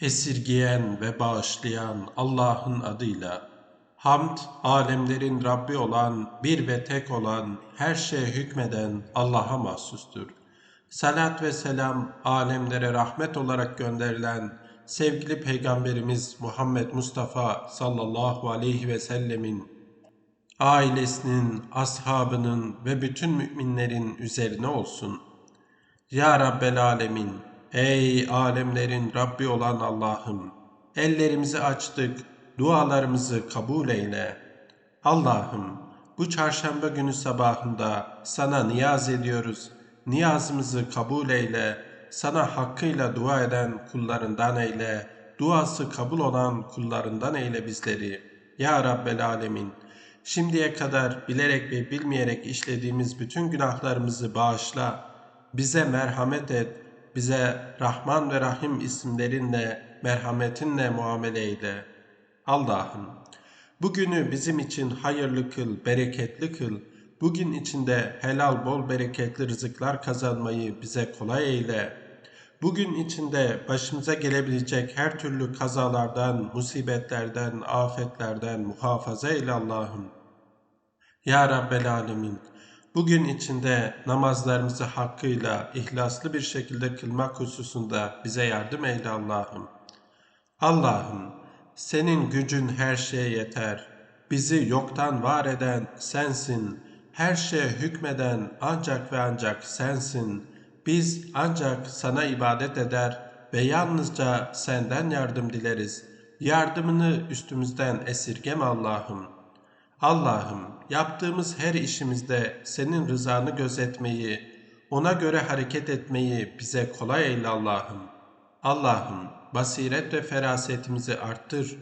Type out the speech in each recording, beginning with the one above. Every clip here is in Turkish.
esirgiyen ve bağışlayan Allah'ın adıyla. Hamd, alemlerin Rabbi olan, bir ve tek olan, her şeye hükmeden Allah'a mahsustur. Salat ve selam, alemlere rahmet olarak gönderilen sevgili Peygamberimiz Muhammed Mustafa sallallahu aleyhi ve sellemin ailesinin, ashabının ve bütün müminlerin üzerine olsun. Ya Rabbel Alemin, ey alemlerin Rabbi olan Allah'ım, ellerimizi açtık, dualarımızı kabul eyle. Allah'ım, bu çarşamba günü sabahında sana niyaz ediyoruz. Niyazımızı kabul eyle. Sana hakkıyla dua eden kullarından eyle. Duası kabul olan kullarından eyle bizleri. Ya Rabbel Alemin, Şimdiye kadar bilerek ve bilmeyerek işlediğimiz bütün günahlarımızı bağışla. Bize merhamet et. Bize Rahman ve Rahim isimlerinle, merhametinle muamele eyle. Allah'ım, bugünü bizim için hayırlı kıl, bereketli kıl. Bugün içinde helal bol bereketli rızıklar kazanmayı bize kolay eyle. Bugün içinde başımıza gelebilecek her türlü kazalardan, musibetlerden, afetlerden muhafaza eyle Allah'ım. Ya Rabbel Alemin, bugün içinde namazlarımızı hakkıyla, ihlaslı bir şekilde kılmak hususunda bize yardım eyle Allah'ım. Allah'ım, senin gücün her şeye yeter. Bizi yoktan var eden sensin. Her şeye hükmeden ancak ve ancak sensin. Biz ancak sana ibadet eder ve yalnızca senden yardım dileriz. Yardımını üstümüzden esirgeme Allah'ım.'' Allah'ım yaptığımız her işimizde senin rızanı gözetmeyi, ona göre hareket etmeyi bize kolay eyle Allah'ım. Allah'ım basiret ve ferasetimizi arttır.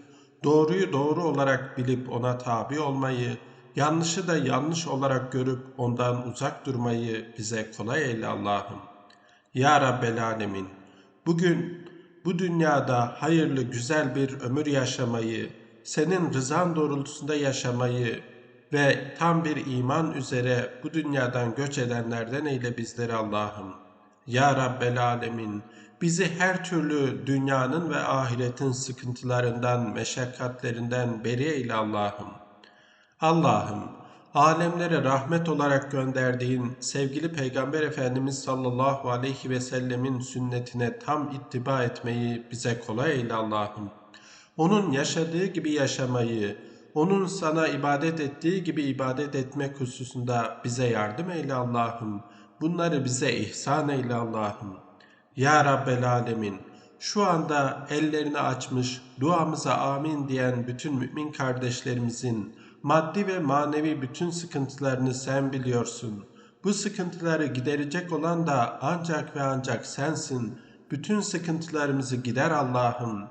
Doğruyu doğru olarak bilip ona tabi olmayı, yanlışı da yanlış olarak görüp ondan uzak durmayı bize kolay eyle Allah'ım. Ya Rabbel Alemin, bugün bu dünyada hayırlı güzel bir ömür yaşamayı, senin rızan doğrultusunda yaşamayı ve tam bir iman üzere bu dünyadan göç edenlerden eyle bizleri Allah'ım. Ya Rabbel Alemin, bizi her türlü dünyanın ve ahiretin sıkıntılarından, meşakkatlerinden beri eyle Allah'ım. Allah'ım, alemlere rahmet olarak gönderdiğin sevgili Peygamber Efendimiz sallallahu aleyhi ve sellemin sünnetine tam ittiba etmeyi bize kolay eyle Allah'ım onun yaşadığı gibi yaşamayı, onun sana ibadet ettiği gibi ibadet etmek hususunda bize yardım eyle Allah'ım. Bunları bize ihsan eyle Allah'ım. Ya Rabbel Alemin, şu anda ellerini açmış, duamıza amin diyen bütün mümin kardeşlerimizin maddi ve manevi bütün sıkıntılarını sen biliyorsun. Bu sıkıntıları giderecek olan da ancak ve ancak sensin. Bütün sıkıntılarımızı gider Allah'ım.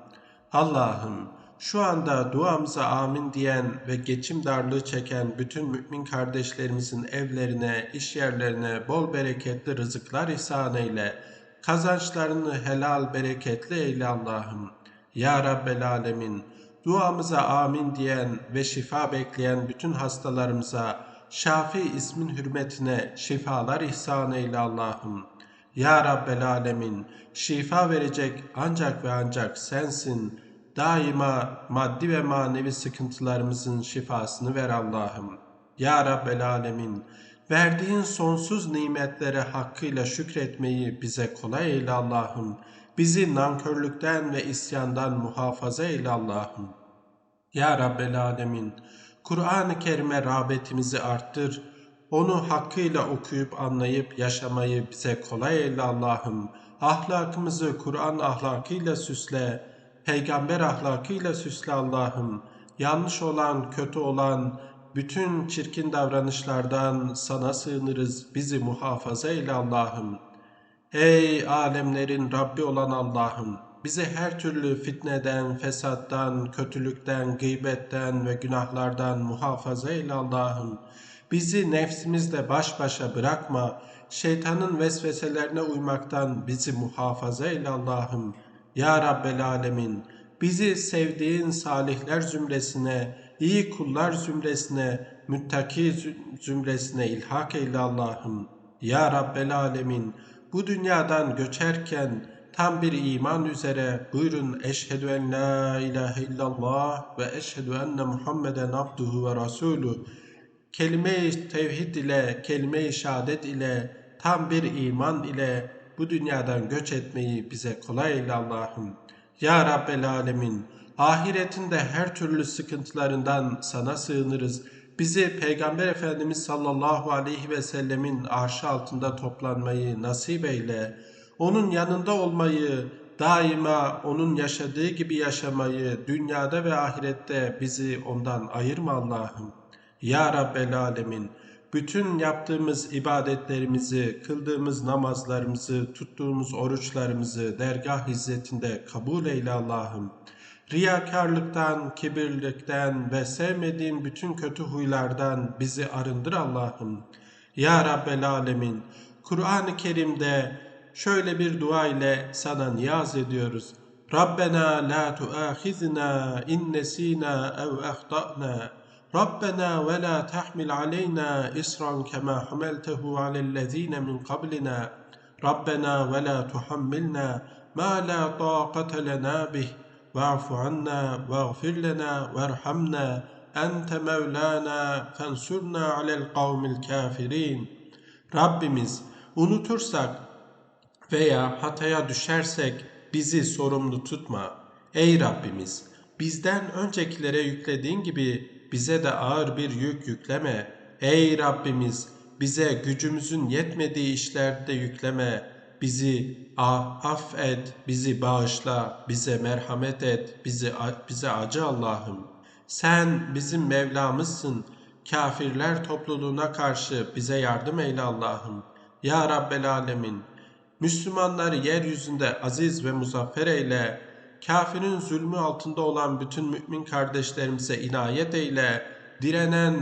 Allah'ım şu anda duamıza amin diyen ve geçim darlığı çeken bütün mümin kardeşlerimizin evlerine, iş yerlerine bol bereketli rızıklar ihsan eyle. Kazançlarını helal bereketli eyle Allah'ım. Ya Rabbel Alemin, duamıza amin diyen ve şifa bekleyen bütün hastalarımıza Şafi ismin hürmetine şifalar ihsan eyle Allah'ım. Ya Rabbel Alemin, şifa verecek ancak ve ancak sensin. Daima maddi ve manevi sıkıntılarımızın şifasını ver Allah'ım. Ya Rabbel Alemin, verdiğin sonsuz nimetlere hakkıyla şükretmeyi bize kolay eyle Allah'ım. Bizi nankörlükten ve isyandan muhafaza eyle Allah'ım. Ya Rabbel Alemin, Kur'an-ı Kerim'e rağbetimizi arttır. Onu hakkıyla okuyup anlayıp yaşamayı bize kolay eyle Allah'ım. Ahlakımızı Kur'an ahlakıyla süsle peygamber ahlakıyla süsle Allah'ım. Yanlış olan, kötü olan, bütün çirkin davranışlardan sana sığınırız. Bizi muhafaza eyle Allah'ım. Ey alemlerin Rabbi olan Allah'ım! Bizi her türlü fitneden, fesattan, kötülükten, gıybetten ve günahlardan muhafaza eyle Allah'ım. Bizi nefsimizle baş başa bırakma. Şeytanın vesveselerine uymaktan bizi muhafaza eyle Allah'ım. Ya Rabbel Alemin bizi sevdiğin salihler zümresine, iyi kullar zümresine, müttaki zümresine ilhak eyle Allah'ım. Ya Rabbel Alemin bu dünyadan göçerken tam bir iman üzere buyurun eşhedü en la ilahe illallah ve eşhedü enne Muhammeden abduhu ve rasulü kelime-i tevhid ile, kelime-i şehadet ile, tam bir iman ile bu dünyadan göç etmeyi bize kolay eyle Allah'ım. Ya Rabbel Alemin, ahiretinde her türlü sıkıntılarından sana sığınırız. Bizi Peygamber Efendimiz sallallahu aleyhi ve sellemin arşı altında toplanmayı nasip eyle. Onun yanında olmayı, daima onun yaşadığı gibi yaşamayı, dünyada ve ahirette bizi ondan ayırma Allah'ım. Ya Rabbel Alemin, bütün yaptığımız ibadetlerimizi, kıldığımız namazlarımızı, tuttuğumuz oruçlarımızı dergah hizmetinde kabul eyle Allah'ım. Riyakarlıktan, kibirlikten ve sevmediğin bütün kötü huylardan bizi arındır Allah'ım. Ya Rabbel Alemin, Kur'an-ı Kerim'de şöyle bir dua ile sana niyaz ediyoruz. Rabbena la tuahizna in nesina ev ahtana. Rabbena ve la tahmil aleyna isran kema hamaltehu alellezine min qablina. Rabbena ve la tuhammilna ma la taqate lena bih. Ve'fu anna ve'gfir lena ve'rhamna. Ente mevlana fensurna alel kavmil kafirin. Rabbimiz unutursak veya hataya düşersek bizi sorumlu tutma. Ey Rabbimiz bizden öncekilere yüklediğin gibi bize de ağır bir yük yükleme. Ey Rabbimiz bize gücümüzün yetmediği işlerde yükleme. Bizi ah, affet, bizi bağışla, bize merhamet et, bizi bize acı Allah'ım. Sen bizim Mevlamızsın. Kafirler topluluğuna karşı bize yardım eyle Allah'ım. Ya Rabbel Alemin. Müslümanları yeryüzünde aziz ve muzaffer eyle kafirin zulmü altında olan bütün mümin kardeşlerimize inayet eyle, direnen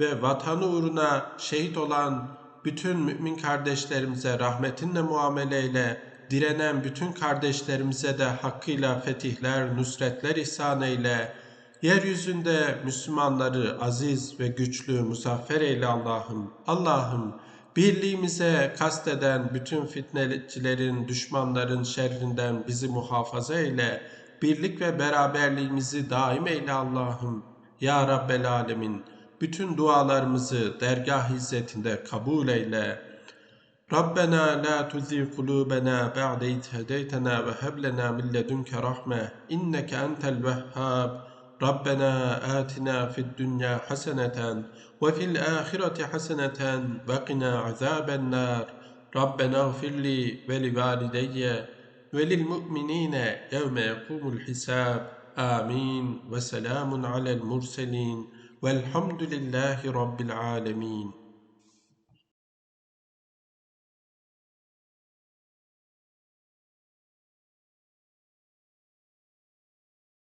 ve vatanı uğruna şehit olan bütün mümin kardeşlerimize rahmetinle muamele eyle, direnen bütün kardeşlerimize de hakkıyla fetihler, nusretler ihsan eyle, yeryüzünde Müslümanları aziz ve güçlü, muzaffer eyle Allah'ım. Allah'ım, Birliğimize kasteden bütün fitnecilerin, düşmanların şerrinden bizi muhafaza eyle. Birlik ve beraberliğimizi daim eyle Allah'ım. Ya Rabbel Alemin, bütün dualarımızı dergah izzetinde kabul eyle. Rabbena la tuzigh kulubena ba'de iz hedeytena ve heb lena min ledunke rahme inneke entel vehhab. ربنا آتنا في الدنيا حسنة وفي الآخرة حسنة وقنا عذاب النار. ربنا اغفر لي ولوالدي وللمؤمنين يوم يقوم الحساب. آمين. وسلام على المرسلين. والحمد لله رب العالمين.